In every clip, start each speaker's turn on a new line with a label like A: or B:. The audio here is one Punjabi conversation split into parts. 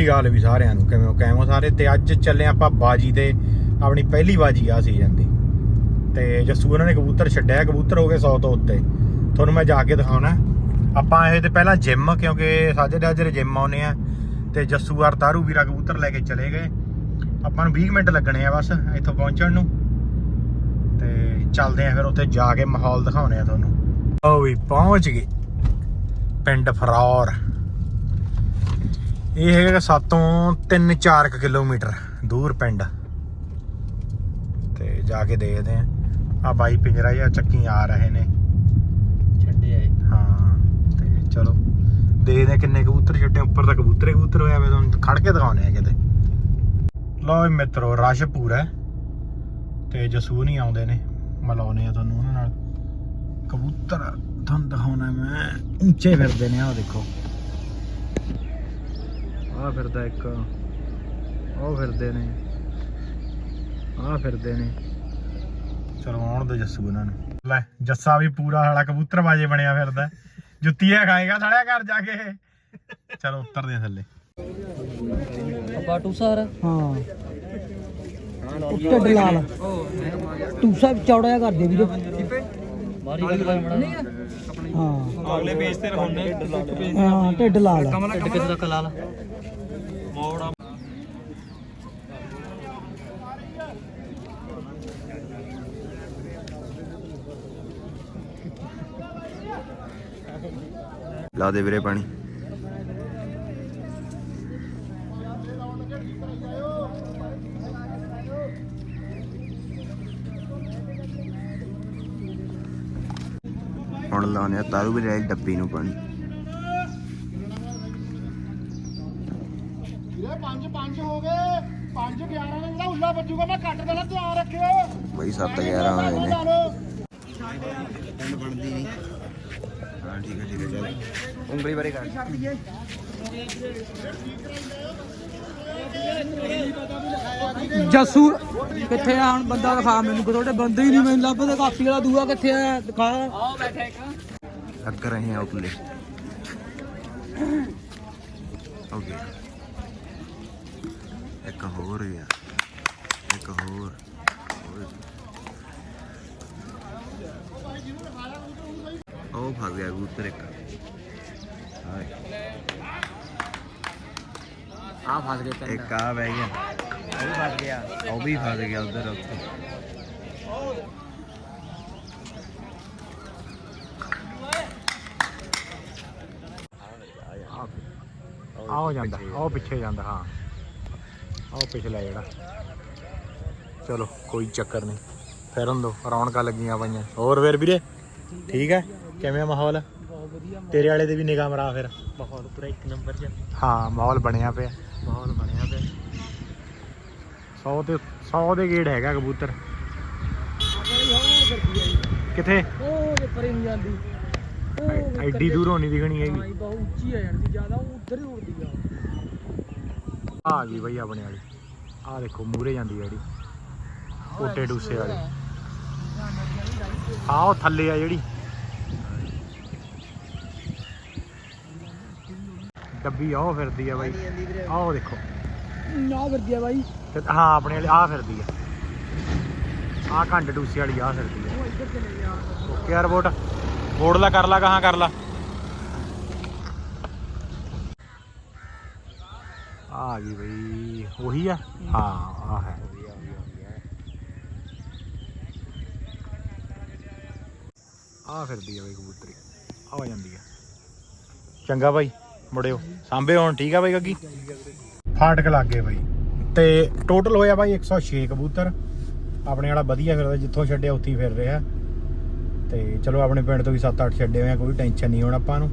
A: ਸਤਿ ਸ਼੍ਰੀ ਵੀ ਸਾਰਿਆਂ ਨੂੰ, ਕਿਵੇਂ ਹੋ ਕਿਵੇਂ ਸਾਰੇ? ਤੇ ਅੱਜ ਚੱਲੇ ਆਪਾਂ ਬਾਜੀ ਤੇ ਆਪਣੀ ਪਹਿਲੀ ਬਾਜੀ ਆ ਸੀਜ਼ਨ ਦੀ। ਤੇ ਜੱਸੂ ਉਹਨਾਂ ਨੇ ਕਬੂਤਰ ਛੱਡਿਆ, ਕਬੂਤਰ ਹੋ ਗਏ 100 ਤੋਂ ਉੱਤੇ। ਤੁਹਾਨੂੰ ਮੈਂ ਜਾ ਕੇ ਦਿਖਾਉਣਾ। ਆਪਾਂ ਇਹ ਤੇ ਪਹਿਲਾਂ ਜਿਮ ਕਿਉਂਕਿ ਸਾਜੇ ਡਾਜਰੇ ਜਿਮ ਆਉਨੇ ਆ। ਤੇ ਜੱਸੂ ਆਰ ਤਾਰੂ ਵੀਰਾ ਕਬੂਤਰ ਲੈ ਕੇ ਚਲੇ ਗਏ। ਆਪਾਂ ਨੂੰ 20 ਮਿੰਟ ਲੱਗਣੇ ਆ ਬਸ ਇੱਥੋਂ ਪਹੁੰਚਣ ਨੂੰ। ਤੇ ਚੱਲਦੇ ਆ ਫਿਰ ਉੱਥੇ ਜਾ ਕੇ ਮਾਹੌਲ ਦਿਖਾਉਨੇ ਆ ਤੁਹਾਨੂੰ। ਉਹ ਵੀ ਪਹੁੰਚ ਗਏ ਪਿੰਡ ਫਰੌਰ। ਇਹ ਹੈਗਾ ਸਾਤੋਂ 3-4 ਕਿਲੋਮੀਟਰ ਦੂਰ ਪਿੰਡ। ਤੇ ਜਾ ਕੇ ਦੇਖਦੇ ਆ। ਆ ਬਾਈ ਪਿੰਜਰਾ ਜਾਂ ਚੱਕੀ ਆ ਰਹੇ ਨੇ।
B: ਛੱਡੇ ਆਏ
A: ਹਾਂ ਤੇ ਚਲੋ ਦੇਖਦੇ ਆ ਕਿੰਨੇ ਕਬੂਤਰ ਛੱਡੇ। ਉੱਪਰ ਤਾਂ ਕਬੂਤਰੇ ਕਬੂਤਰ ਹੋਇਆ ਵੇ ਤੁਹਾਨੂੰ ਖੜ ਕੇ ਦਿਖਾਉਣੇ ਆ ਕਿਤੇ। ਲਓ ਮਿੱਤਰੋ ਰਸ਼ ਪੂਰਾ ਤੇ ਜਸੂ ਨਹੀਂ ਆਉਂਦੇ ਨੇ। ਮਿਲਾਉਨੇ ਆ ਤੁਹਾਨੂੰ ਉਹਨਾਂ ਨਾਲ। ਕਬੂਤਰ ਤੁਹਾਨੂੰ ਦਿਖਾਉਣਾ ਮੈਂ। ਉੱਚੇ ਫਿਰਦੇ ਨੇ ਆਹ ਦੇਖੋ। ਆਹ ਫਿਰਦਾ ਇੱਕ। ਉਹ ਫਿਰਦੇ ਨੇ। ਆਹ ਫਿਰਦੇ ਨੇ। ਚਲੋ ਆਉਣ ਦੋ ਜੱਸੂ ਉਹਨਾਂ ਨੂੰ। ਲੈ ਜੱਸਾ ਵੀ ਪੂਰਾ ਸਾਲਾ ਕਬੂਤਰ ਬਾਜੇ ਬਣਿਆ ਫਿਰਦਾ। ਜੁੱਤੀਆਂ ਖਾਏਗਾ ਸਾਲਿਆ ਘਰ ਜਾ ਕੇ। ਚਲੋ ਉਤਰਦੇ ਆ ਥੱਲੇ।
B: ਪਾਟੂ ਸਾਰ
C: ਹਾਂ। ਢਿੱਡ ਲਾਲ ਟੂਸਾ ਚੌੜਾ ਜਿਹਾ ਕਰਦੇ ਵੀਰੇ।
B: ਮਾਰੀ ਗੱਲ ਬਣਾ
C: ਹਾਂ।
B: ਅਗਲੇ ਪੇਜ ਤੇ ਰਹਾਉਂਦੇ
C: ਹਾਂ ਢਿੱਡ ਲਾਲ।
B: ਢਿੱਡ ਕਿੱਥੇ ਲਾਲ ਮੋੜ।
D: ਲਾ ਦੇ ਵੀਰੇ ਪਾਣੀ। ਹੁਣ ਲਾਉਣੇ ਆ ਤਾਰੂ ਵੀ ਵਾਲੀ ਡੱਬੀ ਨੂੰ ਪਾਣੀ।
E: 5 5 ਹੋ ਗਏ। 5 11 ਨੇ ਜਿਹੜਾ ਉੱਲਾ ਵੱਜੂਗਾ ਮੈਂ ਕੱਟ ਦੇਣਾ ਧਿਆਨ ਰੱਖਿਓ।
D: ਬਈ 7 11 ਹੋਏ ਨੇ। ਬਣਦੀ ਨਹੀਂ ਹਾਂ ਠੀਕ ਹੈ ਠੀਕ ਹੈ ਚੱਲ ਉਂਗਲੀ ਬਾਰੇ ਕਰ
C: ਜੱਸੂ ਕਿੱਥੇ ਆ ਹੁਣ ਬੰਦਾ ਦਿਖਾ ਮੈਨੂੰ ਤੁਹਾਡੇ ਬੰਦੇ ਹੀ ਨਹੀਂ ਮੈਨੂੰ ਲੱਭਦੇ। ਕਾਪੀ ਵਾਲਾ ਦੂਆ ਕਿੱਥੇ ਆ? ਦਿਖਾ।
D: ਅੱਗ ਰਹੇ ਆ ਉਤਲੇ ਓਕੇ। ਇੱਕ ਹੋਰ ਗਿਆ ਇੱਕ ਹੋਰ। ਉਹ ਫਸ ਗਿਆ ਕਬੂਤਰ ਇੱਕ। ਹਾਏ।
B: ਆ ਫਸ ਗਏ
D: ਇੱਕ ਆ ਬਹਿ ਗਿਆ।
B: ਉਹ ਵੀ ਫਸ ਗਿਆ।
D: ਉਹ ਵੀ ਫਸ ਗਿਆ ਉਧਰ ਉੱਥੇ
A: ਆਹ ਜਾਂਦਾ। ਉਹ ਪਿੱਛੇ ਜਾਂਦਾ ਹਾਂ। ਆਹ ਪਿਛਲਾ ਜਿਹੜਾ। ਚਲੋ ਕੋਈ ਚੱਕਰ ਨਹੀਂ। ਫਿਰਨ ਦੋ ਰੌਣਕਾਂ ਲੱਗੀਆਂ ਪਈਆਂ। ਹੋਰ ਫਿਰ ਵੀਰੇ? ਠੀਕ ਹੈ? ਕਿਵੇਂ ਆ ਮਾਹੌਲ?
C: ਬਹੁਤ ਵਧੀਆ
A: ਤੇਰੇ ਵਾਲੇ ਦੇ ਵੀ ਨਿਗਾਹ ਮਰਾ ਫਿਰ।
B: ਮਾਹੌਲ ਪੂਰਾ ਇੱਕ ਨੰਬਰ 'ਚ
A: ਹਾਂ ਮਾਹੌਲ ਬਣਿਆ ਪਿਆ।
B: ਮਾਹੌਲ ਬਣਿਆ ਪਿਆ।
A: 100 ਤੇ 100 ਦੇ ਗੇੜ ਹੈਗਾ ਕਬੂਤਰ। ਕਿੱਥੇ?
C: ਉਹ ਪਰੇ ਨੂੰ ਜਾਂਦੀ
A: ਐਡੀ ਦੂਰੋਂ ਨਹੀਂ ਦਿਖਣੀ ਹੈਗੀ।
C: ਬਹੁਤ ਉੱਚੀ ਆ ਜਾਂਦੀ ਜ਼ਿਆਦਾ ਉੱਧਰ ਹੀ ਉੜਦੀ ਆ।
A: ਆ ਗਈ ਬਈ ਆਪਣੇ ਵਾਲੀ। ਆ ਦੇਖੋ ਮੂਰੇ ਜਾਂਦੀ ਹੈ ਜਿਹੜੀ। ਕੋਟੇ ਡੂਸੇ ਵਾਲੀ। ਆ ਉਹ ਥੱਲੇ ਆ ਜਿਹੜੀ। ਡੱਬੀ ਆ ਉਹ ਫਿਰਦੀ ਆ ਬਾਈ। ਆ ਉਹ ਦੇਖੋ।
C: ਨਾ ਵਰਦੀ ਆ ਬਾਈ।
A: ਹਾਂ ਆਪਣੇ ਵਾਲੀ ਆ ਫਿਰਦੀ ਆ। ਆ ਘੰਟ ਡੂਸੇ ਵਾਲੀ ਆ ਫਿਰਦੀ ਆ। ਓਕੇ ਯਾਰ ਵੋਟ। ਵੋਟ ਲਾ ਕਰ ਲਾ ਕਹਾਂ ਕਰ ਲਾ। ਆ ਗਈ ਬਈ ਉਹੀ ਆ? ਹਾਂ। ਆ ਹੈ। ਆ ਫਿਰਦੀ ਆ ਬਈ ਕਬੂਤਰੀ ਆ ਜਾਂਦੀ ਆ। ਚੰਗਾ ਬਾਈ ਮੁੜਿਓ। ਸਾਂਭੇ ਹੁਣ ਠੀਕ ਆ ਬਾਈ ਗੱਗੀ? ਫਾਟਕ ਲੱਗ ਗਏ ਬਾਈ। ਤੇ ਟੋਟਲ ਹੋਇਆ ਬਾਈ 106 ਕਬੂਤਰ। ਆਪਣੇ ਵਾਲਾ ਵਧੀਆ ਫਿਰਦਾ ਜਿੱਥੋਂ ਛੱਡਿਆ ਉੱਥੇ ਫਿਰ ਰਿਹਾ। ਤੇ ਚਲੋ ਆਪਣੇ ਪਿੰਡ ਤੋਂ ਵੀ 7-8 ਛੱਡੇ ਹੋਏ ਆ ਕੋਈ ਟੈਨਸ਼ਨ ਨਹੀਂ ਹੁਣ ਆਪਾਂ ਨੂੰ।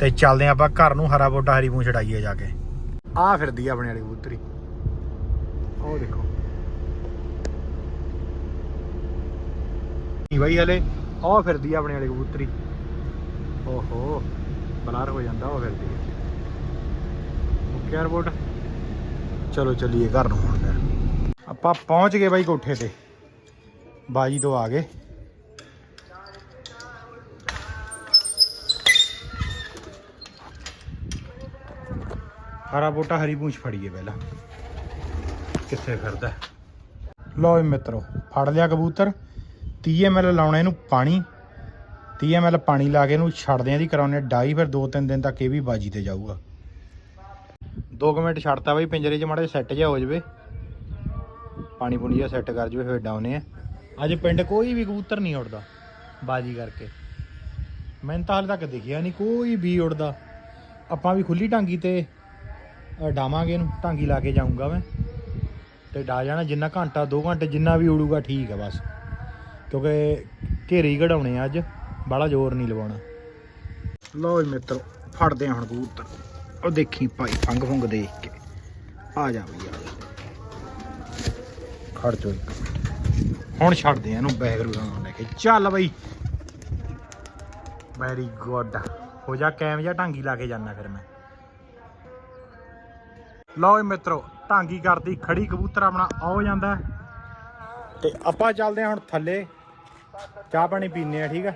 A: ਤੇ ਚੱਲਦੇ ਆਪਾਂ ਘਰ ਨੂੰ ਹਰਾ ਬੋਟਾ ਹਰੀ ਪੂੰ ਛਡਾਈਏ ਜਾ ਕੇ। ਆ ਫਿਰਦੀ ਆ ਆਪਣੇ ਵਾਲੀ ਕਬੂਤਰੀ। ਉਹ ਦੇਖੋ। ਕੀ ਬਾਈ ਹਲੇ ਉਹ ਫਿਰਦੀ ਆ ਆਪਣੇ ਵਾਲੀ ਕਬੂਤਰੀ। ਓਹੋ, ਬਲਾਰ ਹੋ ਜਾਂਦਾ ਉਹ ਫਿਰਦੀ। ਆ ਓਕੇ 에어ਪੋਰਟ ਚਲੋ ਚੱਲੀਏ ਘਰ ਨੂੰ ਹੁਣ ਫਿਰ। ਆਪਾਂ ਪਹੁੰਚ ਗਏ ਬਾਈ ਕੋਠੇ ਤੇ। ਬਾਜੀ ਤੋਂ ਆ ਗਏ। ਹਰਾ ਬੋਟਾ ਹਰੀ ਪੂੰਛ ਫੜੀਏ ਪਹਿਲਾਂ। ਕਿੱਥੇ ਫਿਰਦਾ? ਲਓ ਜੀ ਮਿੱਤਰੋ, ਫੜ ਲਿਆ ਕਬੂਤਰ। 30 ml ਲਾਉਣਾ ਇਹਨੂੰ ਪਾਣੀ। 30 ml ਪਾਣੀ ਲਾ ਕੇ ਇਹਨੂੰ ਛੱਡਦੇ ਆਂ ਦੀ ਕਰਾਉਨੇ ਡਾਈ ਫਿਰ 2-3 ਦਿਨ ਤੱਕ ਇਹ ਵੀ ਬਾਜੀ ਤੇ ਜਾਊਗਾ। 2 ਮਿੰਟ ਛੱਡਤਾ ਬਈ, ਪਿੰਜਰੇ 'ਚ ਮਾੜਾ ਜਿਹਾ ਸੈੱਟ ਜਿਹਾ ਹੋ ਜਾਵੇ। ਪਾਣੀ ਪੂਣੀ ਜਿਹਾ ਸੈੱਟ ਕਰ ਜਾਵੇ, ਫਿਰ ਡਾਉਨੇ ਆ। ਅੱਜ ਪਿੰਡ ਕੋਈ ਵੀ ਕਬੂਤਰ ਨਹੀਂ ਉੱਡਦਾ ਬਾਜੀ ਕਰਕੇ। ਮੈਨੂੰ ਤਾਂ ਹਾਲੇ ਤੱਕ ਦੇਖਿਆ ਨਹੀਂ ਕੋਈ ਵੀ ਉੱਡਦਾ। ਆਪਾਂ ਵੀ ਖੁੱਲੀ ਟਾਂਗੀ ਤੇ ਡਾਵਾਂਗੇ ਇਹਨੂੰ ਟਾਂਗੀ ਲਾ ਕੇ ਜਾਊਂਗਾ ਮੈਂ। ਤੇ ਡਾ ਜਾਣਾ ਜਿੰਨਾ ਘੰਟਾ 2 ਘੰਟੇ ਜਿੰਨਾ ਵੀ ਉੜੂਗਾ ਠੀਕ ਆ ਬਸ। ਕਿਉਂਕਿ ਘੇਰੇ ਹੀ ਘੜਾਉਣੇ ਆ ਅੱਜ, ਬਾਹਲਾ ਜ਼ੋਰ ਨਹੀਂ ਲਵਾਉਣਾ। ਲਓ ਜੀ ਮਿੱਤਰੋ, ਫੜਦੇ ਆ ਹੁਣ ਕਬੂਤਰ। ਉਹ ਦੇਖੀ ਭਾਈ ਫੰਗ ਫੁੰਗ ਦੇਖ ਕੇ। ਆ ਜਾ ਬਈ, ਆ ਜਾ। ਖੜ ਚੋ ਇੱਕ ਹੁਣ ਛੱਡਦੇ ਆ ਇਹਨੂੰ ਬੈਗਰੂ ਦਾ ਲੈ ਕੇ। ਚੱਲ ਬਈ। ਵੈਰੀ ਗੁੱਡ ਹੋ ਜਾ, ਕੈਮ ਜਾਂ ਢਾਂਗੀ ਲਾ ਕੇ ਜਾਣਾ ਫਿਰ ਮੈਂ। ਲਓ ਮਿੱਤਰੋ, ਢਾਂਗੀ ਕਰਦੀ ਖੜੀ ਕਬੂਤਰ ਆਪਣਾ ਆਉ ਜਾਂਦਾ ਤੇ ਆਪਾਂ ਚੱਲਦੇ ਹਾਂ ਹੁਣ ਥੱਲੇ, ਚਾਹ ਪਾਣੀ ਪੀਨੇ ਆ ਠੀਕ ਆ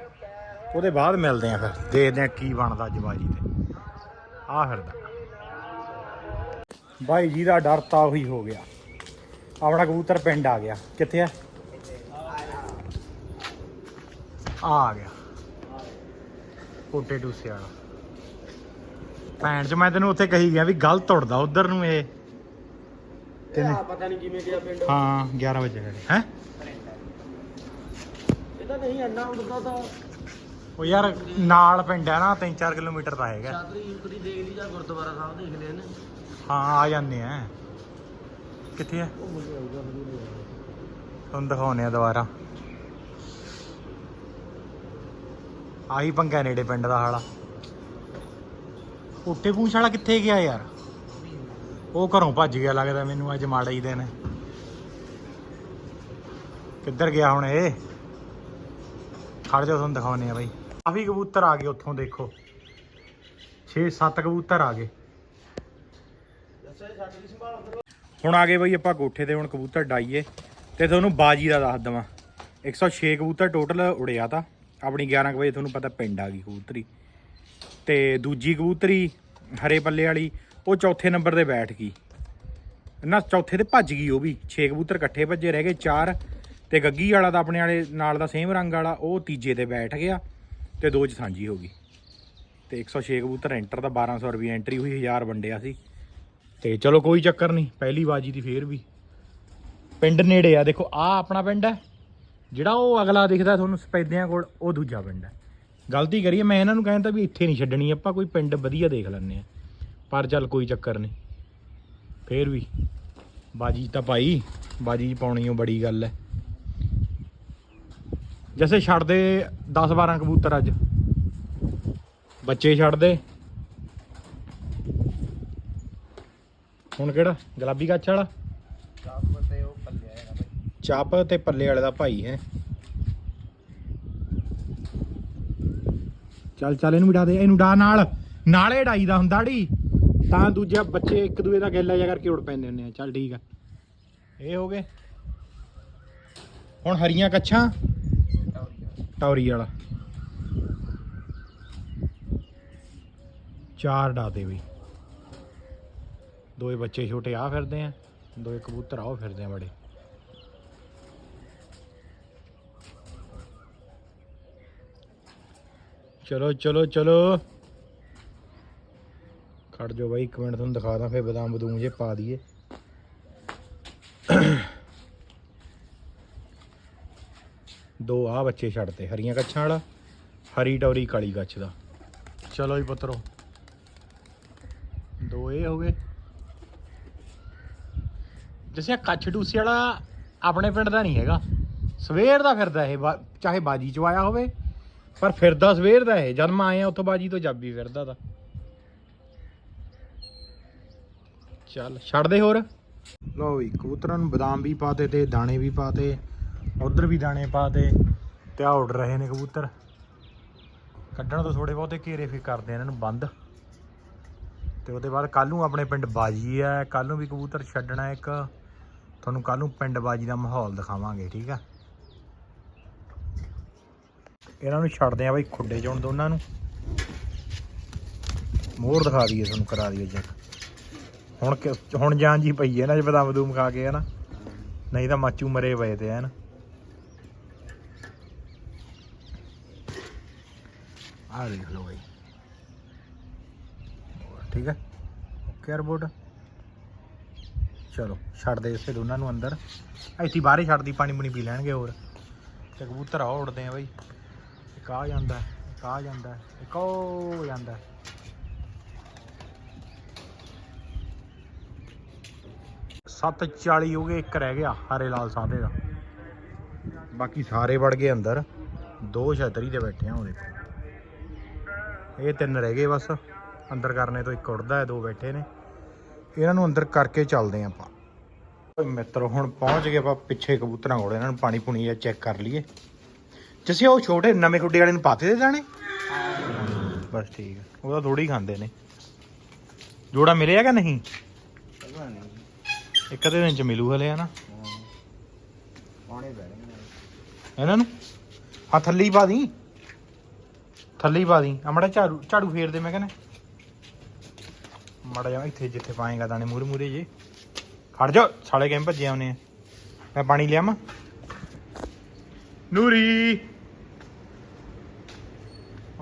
A: ਉਹਦੇ ਬਾਅਦ ਮਿਲਦੇ ਆ ਫਿਰ, ਦੇਖਦੇ ਆ ਕੀ ਬਣਦਾ ਜਵਾਜੀ ਤੇ। ਆ ਫਿਰਦਾ ਬਾਈ ਜੀ ਦਾ ਡਰ ਤਾਂ ਉਹੀ ਹੋ ਗਿਆ। ਆਪਣਾ ਕਬੂਤਰ ਪਿੰਡ ਆ ਗਿਆ। ਕਿੱਥੇ ਆ ਆ? ਆ ਗਿਆ। ਕੋਟੇ ਡੂਸੇ ਵਾਲਾ। ਭੈਣ ਚ ਮੈਂ ਤੈਨੂੰ ਉੱਥੇ ਕਹੀ ਗਿਆ ਵੀ ਗਲਤ ਉੜਦਾ ਉਧਰ ਨੂੰ ਇਹ। ਕਿੰਨੇ
B: ਪਤਾ ਨਹੀਂ ਕਿਵੇਂ ਗਿਆ ਪਿੰਡ।
A: ਹਾਂ 11 ਵਜੇ ਹੈ?
B: ਇਹਦਾ ਨਹੀਂ ਅੰਨਾ ਉੱਡਦਾ ਤਾਂ।
A: ਉਹ ਯਾਰ ਨਾਲ ਪਿੰਡ ਹੈ ਨਾ 3-4 ਕਿਲੋਮੀਟਰ ਦਾ ਹੈਗਾ।
B: ਛਾਤਰੀ ਉਤਰੀ ਦੇਖ ਲਈ ਜਾਂ ਗੁਰਦੁਆਰਾ ਸਾਹਿਬ ਦੇਖ ਲਿਆ ਨੇ
A: ਹਾਂ ਆ ਜਾਂਦੇ ਆ। ਕਿੱਥੇ ਆ? ਤੁਹਾਨੂੰ ਦਿਖਾਉਨੇ ਆ ਦੁਬਾਰਾ। ਆਹੀ ਪੰਗਾ ਨੇੜੇ ਪਿੰਡ ਦਾ ਹਾਲਾ। ਉੱਟੇ ਪੂਛ ਵਾਲਾ ਕਿੱਥੇ ਗਿਆ ਯਾਰ? ਉਹ ਘਰੋਂ ਭੱਜ ਗਿਆ ਲੱਗਦਾ ਮੈਨੂੰ ਅੱਜ ਮਾੜਾ ਹੀ ਦਿਨ। ਹੈ। ਕਿੱਧਰ ਗਿਆ ਹੁਣ ਇਹ? ਖੜ ਜਾ, ਤੁਹਾਨੂੰ ਦਿਖਾਉਨੇ ਆ ਬਾਈ। ਕਾਫੀ ਕਬੂਤਰ ਆ ਗਏ ਉੱਥੋਂ ਦੇਖੋ। 6-7 ਕਬੂਤਰ ਆ ਗਏ। ਹੁਣ ਆ ਗਏ ਬਈ ਆਪਾਂ ਕੋਠੇ ਤੇ, ਹੁਣ ਕਬੂਤਰ ਡਾਈਏ ਤੇ ਤੁਹਾਨੂੰ ਬਾਜੀ ਦਾ ਦੱਸ ਦਵਾਂ। 106 ਕਬੂਤਰ ਟੋਟਲ ਉੜਿਆ ਤਾਂ। ਆਪਣੀ 11 ਕੁ ਵਜੇ ਤੁਹਾਨੂੰ ਪਤਾ ਪਿੰਡ ਆ ਗਈ ਕਬੂਤਰੀ। ਤੇ ਦੂਜੀ ਕਬੂਤਰੀ ਹਰੇ ਪੱਲੇ ਵਾਲੀ, ਉਹ ਚੌਥੇ ਨੰਬਰ ਤੇ ਬੈਠ ਗਈ। ਨਾ, ਚੌਥੇ ਤੇ ਭੱਜ ਗਈ ਉਹ ਵੀ। 6 ਕਬੂਤਰ ਇਕੱਠੇ ਭੱਜੇ, ਰਹਿ ਗਏ 4 ਤੇ ਗੱਗੀ ਵਾਲਾ ਤਾਂ ਆਪਣੇ ਵਾਲੇ ਨਾਲ ਦਾ ਸੇਮ ਰੰਗ ਵਾਲਾ, ਉਹ ਤੀਜੇ ਤੇ ਬੈਠ ਗਿਆ ਤੇ ਦੋ ਚ ਸਾਂਝੀ ਹੋ ਗਈ। ਤੇ 106 ਕਬੂਤਰ ਐਂਟਰ ਦਾ 1200 ਰੁਪਏ ਐਂਟਰੀ ਹੋਈ 1000 ਵੰਡਿਆ ਸੀ। ਤੇ ਚਲੋ ਕੋਈ ਚੱਕਰ ਨਹੀਂ, ਪਹਿਲੀ ਬਾਜੀ ਦੀ ਫੇਰ ਵੀ। ਪਿੰਡ ਨੇੜੇ ਆ, ਦੇਖੋ ਆ ਆਪਣਾ ਪਿੰਡ ਹੈ। ਜਿਹੜਾ ਉਹ ਅਗਲਾ ਦਿਖਦਾ ਤੁਹਾਨੂੰ ਸਪੈਦਿਆਂ ਕੋਲ, ਉਹ ਦੂਜਾ ਪਿੰਡ ਹੈ। ਗਲਤੀ ਕਰੀਏ ਮੈਂ ਇਹਨਾਂ ਨੂੰ ਕਹਿੰਦਾ ਵੀ ਇੱਥੇ ਨਹੀਂ ਛੱਡਣੀ ਆਪਾਂ ਕੋਈ ਪਿੰਡ ਵਧੀਆ ਦੇਖ ਲੈਂਦੇ ਆ ਪਰ ਚੱਲ ਕੋਈ ਚੱਕਰ ਨਹੀਂ। ਫੇਰ ਵੀ ਬਾਜੀ ਤਾਂ ਭਾਈ ਬਾਜੀ ਪਾਉਣੀ ਉਹ ਬੜੀ ਗੱਲ ਹੈ। ਜੈਸੇ ਛੱਡਦੇ 10 12 ਕਬੂਤਰ ਅੱਜ। ਬੱਚੇ ਛੱਡਦੇ। ਹੁਣ ਕਿਹੜਾ? ਗੁਲਾਬੀ ਕੱਚ ਵਾਲਾ?
D: ਚਾਪ ਤੇ ਉਹ ਪੱਲੇ ਆਏਗਾ ਭਾਈ।
A: ਚਾਪ ਤੇ ਪੱਲੇ ਵਾਲੇ ਦਾ ਭਾਈ ਹੈ। ਚੱਲ ਚੱਲ ਇਹਨੂੰ ਉਡਾ ਦੇ, ਇਹਨੂੰ ਉਡਾ ਨਾਲ। ਨਾਲੇ ਡਾਈ ਦਾ ਹੁੰਦਾ ਢੀ। ਤਾਂ ਦੂਜੇ ਬੱਚੇ ਇੱਕ ਦੂਏ ਦਾ ਗੱਲਾ ਜਾ ਕਰਕੇ ਉੜ ਪੈਂਦੇ ਹੁੰਦੇ ਆ। ਚੱਲ ਠੀਕ ਆ। ਇਹ ਹੋ ਗਏ। ਹੁਣ ਹਰੀਆਂ ਕੱਛਾਂ। ਟੌਰੀ ਵਾਲਾ। ਚਾਰ ਡਾਦੇ ਵੀ ਦੋਏ ਬੱਚੇ ਛੋਟੇ ਆ ਫਿਰਦੇ ਆ, ਦੋਏ ਕਬੂਤਰ ਆਓ ਫਿਰਦੇ ਆ ਬੜੇ। ਚਲੋ ਚਲੋ ਚਲੋ। ਖੜ ਜਾਓ ਬਾਈ, ਇੱਕ ਮਿੰਟ ਤੁਹਾਨੂੰ ਦਿਖਾ ਦਾਂ, ਫੇਰ ਬਦਾਮ ਬਦੂਮ ਜੇ ਪਾ ਦਈਏ। ਦੋ ਆ ਬੱਚੇ ਛੱਡਤੇ ਹਰੀਆਂ ਕੱਛਾਂ ਵਾਲਾ, ਹਰੀ ਟੌਰੀ ਕਾਲੀ ਕੱਛ ਦਾ। ਚਲੋ ਜੀ ਪੁੱਤਰੋ। ਦੋ ਇਹ ਹੋ ਗਏ। ਜਿਵੇਂ ਕੱਛ ਟੂਸੀ ਵਾਲਾ ਆਪਣੇ ਪਿੰਡ ਦਾ ਨਹੀਂ ਹੈਗਾ। ਸਵੇਰ ਦਾ ਫਿਰਦਾ ਇਹ, ਬਾ- ਚਾਹੇ ਬਾਜੀ ਚ ਆਇਆ ਹੋਵੇ ਪਰ ਫਿਰਦਾ ਸਵੇਰ ਦਾ ਇਹ, ਜਦ ਮੈਂ ਆਇਆ ਉੱਥੋਂ ਬਾਜੀ ਤੋਂ ਜਾਬੀ ਫਿਰਦਾ ਦਾ ਚੱਲ, ਛੱਡ ਦੇ ਹੋਰ। ਲਓ ਵੀ ਕਬੂਤਰਾਂ ਨੂੰ ਬਦਾਮ ਵੀ ਪਾਤੇ ਤੇ ਦਾਣੇ ਵੀ ਪਾਤੇ ਉਧਰ ਵੀ ਦਾਣੇ ਪਾਤੇ ਤੇ ਆ ਉੱਡ ਰਹੇ ਨੇ ਕਬੂਤਰ। ਕੱਢਣ ਤੋਂ ਥੋੜੇ ਬਹੁਤੇ ਘੇਰੇ ਫੇ ਕਰਦੇ ਇਹਨਾਂ ਨੂੰ, ਬੰਦ। ਤੇ ਉਹਦੇ ਬਾਅਦ ਕੱਲ ਨੂੰ ਆਪਣੇ ਪਿੰਡ ਬਾਜੀ ਹੈ ਕੱਲ ਨੂੰ ਵੀ ਕਬੂਤਰ ਛੱਡਣਾ ਇੱਕ। ਤੁਹਾਨੂੰ ਕੱਲ ਨੂੰ ਪਿੰਡ ਬਾਜੀ ਦਾ ਮਾਹੌਲ ਦਿਖਾਵਾਂਗੇ, ਠੀਕ ਆ? ਇਹਨਾਂ ਨੂੰ ਛੱਡਦੇ ਆ ਬਾਈ ਖੁੱਡੇ ਚੋਂ ਦੋਨਾਂ ਨੂੰ। ਮੋਹਰ ਦਿਖਾ ਦਈਏ ਤੁਹਾਨੂੰ, ਕਰਾ ਦਈਏ ਚੈੱਕ ਹੁਣ ਕਿ- ਹੁਣ ਜਾਨ ਜੀ ਪਈ ਹੈ ਨਾ ਜੇ ਬਦਾਮ ਬਦੂਮ ਖਾ ਕੇ ਹੈ ਨਾ ਨਹੀਂ ਤਾਂ ਮਾਚੂ ਮਰੇ ਪਏ ਤੇ, ਹਨ? ਆ ਦੇਖ ਲਓ ਬਈ। ਠੀਕ ਹੈ? ਓਕੇ ਰਿਪੋਰਟ ਚਲੋ, ਛੱਡ ਦੇ ਇਸੇ ਦੋਨਾਂ ਨੂੰ ਅੰਦਰ। ਇੱਥੇ ਬਾਹਰ ਹੀ ਛੱਡਦੀ ਪਾਣੀ ਪੁਣੀ ਪੀ ਲੈਣਗੇ ਹੋਰ। ਤੇ ਕਬੂਤਰ ਆ ਉੜਦੇ ਆ ਬਾਈ। ਇੱਕ ਆ ਜਾਂਦਾ ਇੱਕ ਆ ਜਾਂਦਾ ਇੱਕ ਉਹ ਜਾਂਦਾ ਸੱਤ 40 ਹੋ ਗਏ, ਇੱਕ ਰਹਿ ਗਿਆ ਹਰੇ ਲਾਲ ਸਾਦੇ ਦਾ। ਬਾਕੀ ਸਾਰੇ ਵੜ ਗਏ ਅੰਦਰ। ਦੋ ਛਤਰੀ ਤੇ ਬੈਠੇ ਆ ਉਹ ਦੇਖੋ ਇਹ ਤਿੰਨ ਰਹਿ ਗਏ ਬਸ। ਅੰਦਰ ਕਰਨੇ ਤੋਂ ਇੱਕ ਉੜਦਾ ਹੈ, ਦੋ ਬੈਠੇ ਨੇ। ਇਹਨਾਂ ਨੂੰ ਅੰਦਰ ਕਰਕੇ ਚੱਲਦੇ ਹਾਂ ਆਪਾਂ। ਮਿੱਤਰ, ਹੁਣ ਪਹੁੰਚ ਗਏ ਆਪਾਂ ਪਿੱਛੇ ਕਬੂਤਰਾਂ ਕੋਲ। ਇਹਨਾਂ ਨੂੰ ਪਾਣੀ ਪੁਣੀ ਜਾਂ ਚੈੱਕ ਕਰ ਲਈਏ। ਜਿਸੇ, ਉਹ ਛੋਟੇ ਨਵੇਂ ਖੁੱਡੇ ਵਾਲੇ ਨੂੰ ਪਾਤੇ ਦੇ ਦਾਣੇ? ਬਸ ਠੀਕ ਹੈ ਤਾਂ ਥੋੜੀ ਖਾਂਦੇ ਨੇ। ਜੋੜਾ ਮਿਲਿਆ ਕਿ ਨਹੀਂ?
D: ਪਤਾ ਨਹੀਂ
A: ਇੱਕ ਅੱਧੇ ਦਿਨ ਚ ਮਿਲੂ ਹਲੇ, ਹਨਾ?
D: ਪਾਉਣੇ ਪੈਣਗੇ
A: ਇਹਨਾਂ ਨੂੰ? ਹਾਂ ਥੱਲੇ ਹੀ ਪਾ ਦੀ। ਥੱਲੇ ਹੀ ਪਾ ਦੀ। ਆ ਝਾੜੂ ਝਾੜੂ ਫੇਰ ਦੇ, ਮੈਂ ਕਹਿੰਦਾ। ਮੜਾ ਜਾ ਇੱਥੇ ਜਿੱਥੇ ਪਾਏਗਾ ਦਾਣੇ ਮੂਰੇ ਮੂਰੇ ਜੇ। ਖੜ ਜਾ, ਸਾਲੇ ਕਿਵੇਂ ਭੱਜੇ ਆਉਨੇ ਆ। ਮੈਂ ਪਾਣੀ ਲਿਆਵਾਂ। ਨੂਰੀ!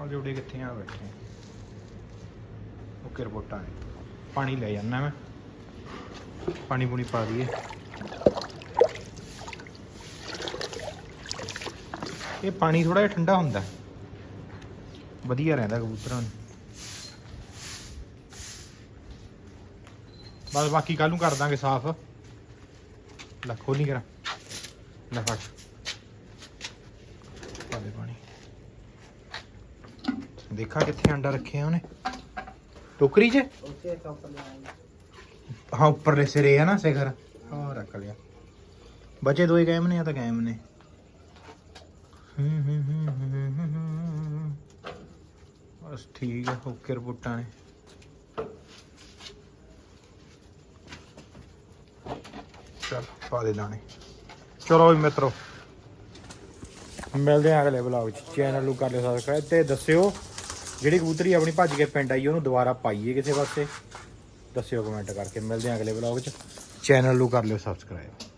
A: ਆ ਜੋੜੇ ਕਿੱਥੇ ਆ ਬੈਠੇ ਓਕੇ, ਰਿਪੋਰਟਾਂ ਨੇ। ਪਾਣੀ ਲੈ ਜਾਣਾ ਮੈਂ। ਪਾਣੀ ਪੂਣੀ ਪਾ ਦਈਏ। ਇਹ ਪਾਣੀ ਥੋੜਾ ਜਿਹਾ ਠੰਡਾ ਹੁੰਦਾ। ਵਧੀਆ ਰਹਿੰਦਾ ਕਬੂਤਰਾਂ ਨੂੰ। ਬਸ ਬਾਕੀ ਕੱਲ ਨੂੰ ਕਰ ਦਾਂਗੇ ਸਾਫ਼। ਲੈ ਖੋਲੀ ਕਰਾਂ ਲੈ ਫੜ ਪਾ ਦੇ ਪਾਣੀ ਦੇਖਾ ਕਿੱਥੇ ਅੰਡਾ ਰੱਖਿਆ ਉਹਨੇ। ਟੋਕਰੀ 'ਚ?
D: ਉੱਥੇ ਕੱਪ ਲਿਆਏ
A: ਹਾਂ, ਉੱਪਰਲੇ ਸਿਰੇ ਆ ਨਾ, ਸਿਖਰ। ਹਾਂ, ਰੱਖ ਲਿਆ। ਬਚੇ ਦੋਏ ਕਾਇਮ ਨੇ, ਆ ਤਾਂ ਕਾਇਮ ਨੇ। ਹੂੰ ਹੂੰ ਹੂੰ ਬਸ ਠੀਕ ਆ ਓਕੇ ਰਿਪੋਰਟਾਂ ਨੇ। ਚਲ, ਪਾ ਦੇ ਦਾਣੇ। ਚਲੋ ਵੀ ਮਿੱਤਰੋ। ਮਿਲਦੇ ਆ ਅਗਲੇ ਵਲੌਗ ਚ। ਚੈਨਲ ਨੂੰ ਕਰ ਲਿਓ ਸਬਸਕ੍ਰਾਈਬ ਤੇ ਦੱਸਿਓ। ਜਿਹੜੀ ਕਬੂਤਰੀ ਆਪਣੀ ਭੱਜ ਕੇ ਪਿੰਡ ਆਈ, ਉਹਨੂੰ ਦੁਬਾਰਾ ਪਾਈਏ ਕਿਸੇ ਪਾਸੇ? ਦੱਸਿਓ ਕਮੈਂਟ ਕਰਕੇ। ਮਿਲਦੇ ਆ ਅਗਲੇ ਵਲੌਗ ਚ ਚੈਨਲ ਨੂੰ ਕਰ ਲਿਓ ਸਬਸਕ੍ਰਾਈਬ